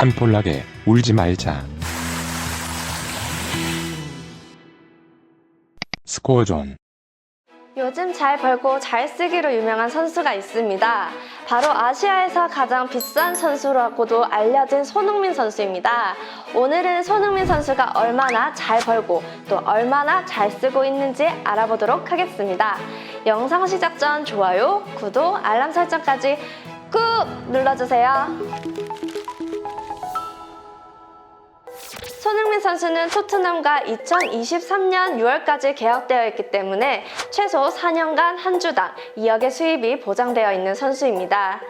한폴락에 울지 말자. 스코어존 요즘 잘 벌고 잘 쓰기로 유명한 선수가 있습니다. 바로 아시아에서 가장 비싼 선수라고도 알려진 손흥민 선수입니다. 오늘은 손흥민 선수가 얼마나 잘 벌고 또 얼마나 잘 쓰고 있는지 알아보도록 하겠습니다. 영상 시작 전 좋아요, 구독, 알람 설정까지 꾹 눌러주세요. 손흥민 선수는 토트넘과 2023년 6월까지 계약되어 있기 때문에 최소 4년간 한 주당 2억의 수입이 보장되어 있는 선수입니다.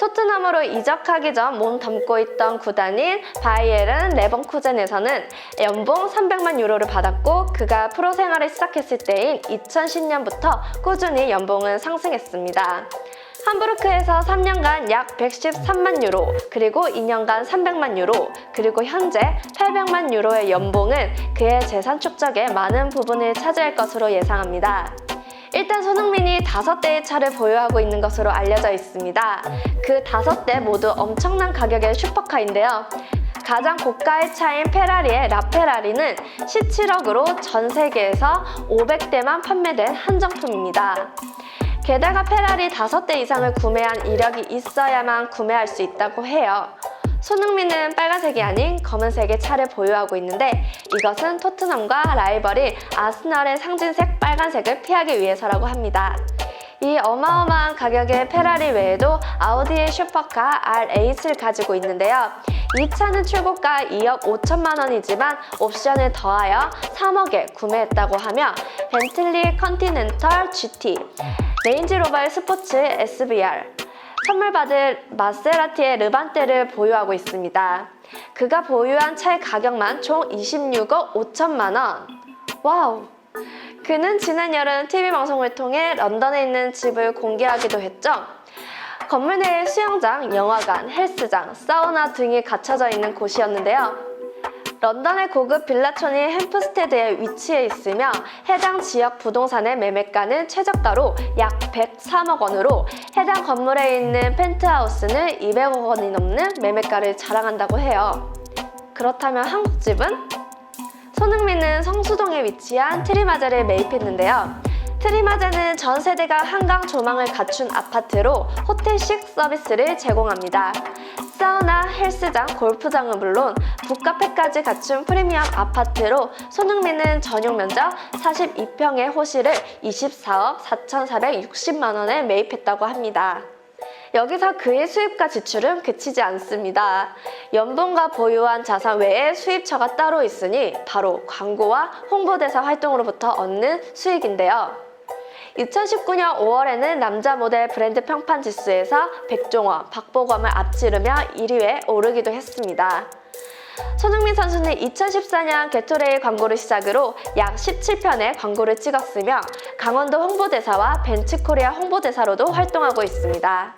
토트넘으로 이적하기 전 몸 담고 있던 구단인 바이에른 레버쿠젠에서는 연봉 300만 유로를 받았고 그가 프로 생활을 시작했을 때인 2010년부터 꾸준히 연봉은 상승했습니다. 함부르크에서 3년간 약 113만 유로, 그리고 2년간 300만 유로, 그리고 현재 800만 유로의 연봉은 그의 재산 축적의 많은 부분을 차지할 것으로 예상합니다. 일단 손흥민이 다섯 대의 차를 보유하고 있는 것으로 알려져 있습니다. 그 다섯 대 모두 엄청난 가격의 슈퍼카인데요. 가장 고가의 차인 페라리의 라페라리는 17억으로 전 세계에서 500대만 판매된 한정품입니다. 게다가 페라리 5대 이상을 구매한 이력이 있어야만 구매할 수 있다고 해요. 손흥민은 빨간색이 아닌 검은색의 차를 보유하고 있는데 이것은 토트넘과 라이벌인 아스널의 상징색 빨간색을 피하기 위해서라고 합니다. 이 어마어마한 가격의 페라리 외에도 아우디의 슈퍼카 R8을 가지고 있는데요. 이 차는 출고가 2억 5천만 원이지만 옵션을 더하여 3억에 구매했다고 하며 벤틀리 컨티넨털 GT, 레인지로버의 스포츠 SBR, 선물 받을 마세라티의 르반떼를 보유하고 있습니다. 그가 보유한 차의 가격만 총 26억 5천만 원. 와우! 그는 지난 여름 TV 방송을 통해 런던에 있는 집을 공개하기도 했죠. 건물 내에 수영장, 영화관, 헬스장, 사우나 등이 갖춰져 있는 곳이었는데요. 런던의 고급 빌라촌이 햄프스테드에 위치해 있으며 해당 지역 부동산의 매매가는 최저가로 약 103억 원으로 해당 건물에 있는 펜트하우스는 200억 원이 넘는 매매가를 자랑한다고 해요. 그렇다면 한국 집은? 손흥민은 성수동에 위치한 트리마제를 매입했는데요. 트리마제는 전 세대가 한강 조망을 갖춘 아파트로 호텔식 서비스를 제공합니다. 사우나, 헬스장, 골프장은 물론 북카페까지 갖춘 프리미엄 아파트로 손흥민은 전용 면적 42평의 호실을 24억 4,460만 원에 매입했다고 합니다. 여기서 그의 수입과 지출은 그치지 않습니다. 연봉과 보유한 자산 외에 수입처가 따로 있으니 바로 광고와 홍보대사 활동으로부터 얻는 수익인데요. 2019년 5월에는 남자 모델 브랜드 평판 지수에서 백종원, 박보검을 앞지르며 1위에 오르기도 했습니다. 손흥민 선수는 2014년 게토레이 광고를 시작으로 약 17편의 광고를 찍었으며 강원도 홍보대사와 벤츠코리아 홍보대사로도 활동하고 있습니다.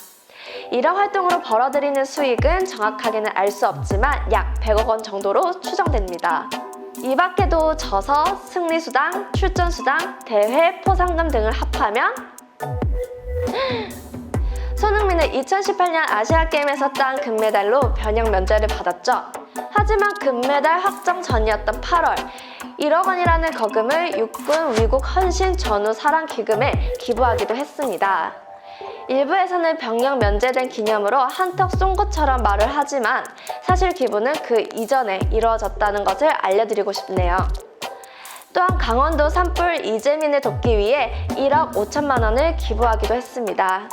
이런 활동으로 벌어들이는 수익은 정확하게는 알 수 없지만 약 100억 원 정도로 추정됩니다. 이 밖에도 저서, 승리수당, 출전수당, 대회, 포상금 등을 합하면 손흥민은 2018년 아시아게임에서 딴 금메달로 변형 면제를 받았죠. 하지만 금메달 확정 전이었던 8월 1억 원이라는 거금을 육군 위국 헌신 전후 사랑 기금에 기부하기도 했습니다. 일부에서는 병역 면제된 기념으로 한턱 쏜 것처럼 말을 하지만 사실 기부는 그 이전에 이루어졌다는 것을 알려드리고 싶네요. 또한 강원도 산불 이재민을 돕기 위해 1억 5천만 원을 기부하기도 했습니다.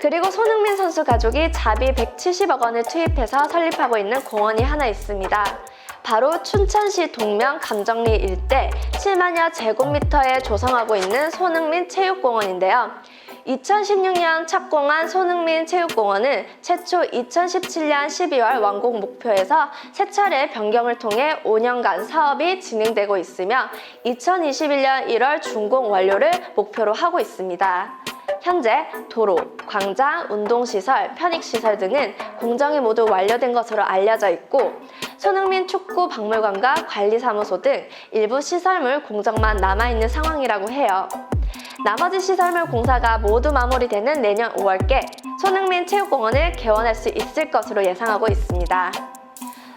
그리고 손흥민 선수 가족이 자비 170억 원을 투입해서 설립하고 있는 공원이 하나 있습니다. 바로 춘천시 동명 감정리 일대 7만여 제곱미터에 조성하고 있는 손흥민 체육공원인데요. 2016년 착공한 손흥민 체육공원은 최초 2017년 12월 완공 목표에서 세 차례 변경을 통해 5년간 사업이 진행되고 있으며 2021년 1월 준공 완료를 목표로 하고 있습니다. 현재 도로, 광장, 운동시설, 편익시설 등은 공정이 모두 완료된 것으로 알려져 있고 손흥민 축구 박물관과 관리사무소 등 일부 시설물 공정만 남아있는 상황이라고 해요. 나머지 시설물 공사가 모두 마무리되는 내년 5월께 손흥민 체육공원을 개원할 수 있을 것으로 예상하고 있습니다.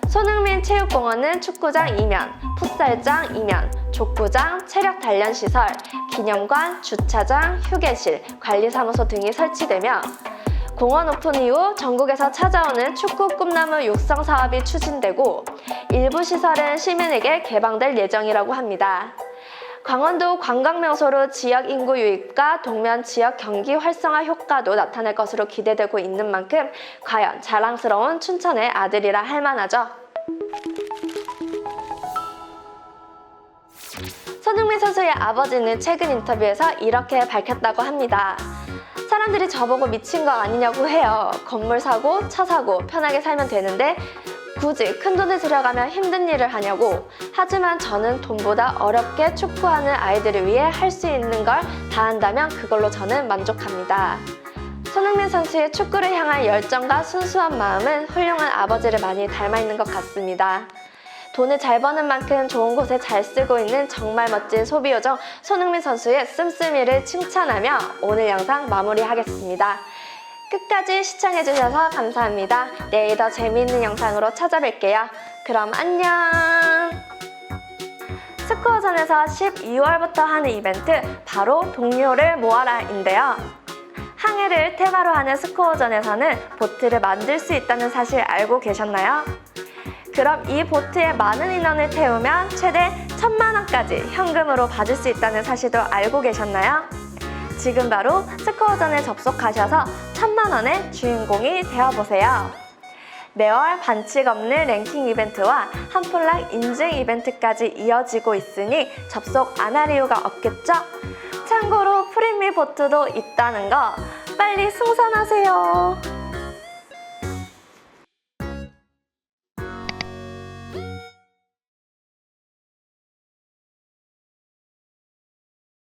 손흥민 체육공원은 축구장 2면, 풋살장 2면, 족구장, 체력 단련 시설, 기념관, 주차장, 휴게실, 관리사무소 등이 설치되며 공원 오픈 이후 전국에서 찾아오는 축구 꿈나무 육성 사업이 추진되고 일부 시설은 시민에게 개방될 예정이라고 합니다. 강원도 관광 명소로 지역 인구 유입과 동면 지역 경기 활성화 효과도 나타날 것으로 기대되고 있는 만큼 과연 자랑스러운 춘천의 아들이라 할 만하죠. 손흥민 선수의 아버지는 최근 인터뷰에서 이렇게 밝혔다고 합니다. 사람들이 저보고 미친 거 아니냐고 해요. 건물 사고, 차 사고, 편하게 살면 되는데 굳이 큰 돈을 들여가며 힘든 일을 하냐고. 하지만 저는 돈보다 어렵게 축구하는 아이들을 위해 할 수 있는 걸 다 한다면 그걸로 저는 만족합니다. 손흥민 선수의 축구를 향한 열정과 순수한 마음은 훌륭한 아버지를 많이 닮아 있는 것 같습니다. 돈을 잘 버는 만큼 좋은 곳에 잘 쓰고 있는 정말 멋진 소비 요정 손흥민 선수의 씀씀이를 칭찬하며 오늘 영상 마무리하겠습니다. 끝까지 시청해주셔서 감사합니다. 내일 더 재미있는 영상으로 찾아뵐게요. 그럼 안녕! 스코어전에서 12월부터 하는 이벤트 바로 동료를 모아라인데요. 항해를 테마로 하는 스코어전에서는 보트를 만들 수 있다는 사실 알고 계셨나요? 그럼 이 보트에 많은 인원을 태우면 최대 천만 원까지 현금으로 받을 수 있다는 사실도 알고 계셨나요? 지금 바로 스코어전에 접속하셔서 천만 원의 주인공이 되어보세요. 매월 반칙 없는 랭킹 이벤트와 한폴락 인증 이벤트까지 이어지고 있으니 접속 안 할 이유가 없겠죠? 참고로 프리미 보트도 있다는 거 빨리 승선하세요.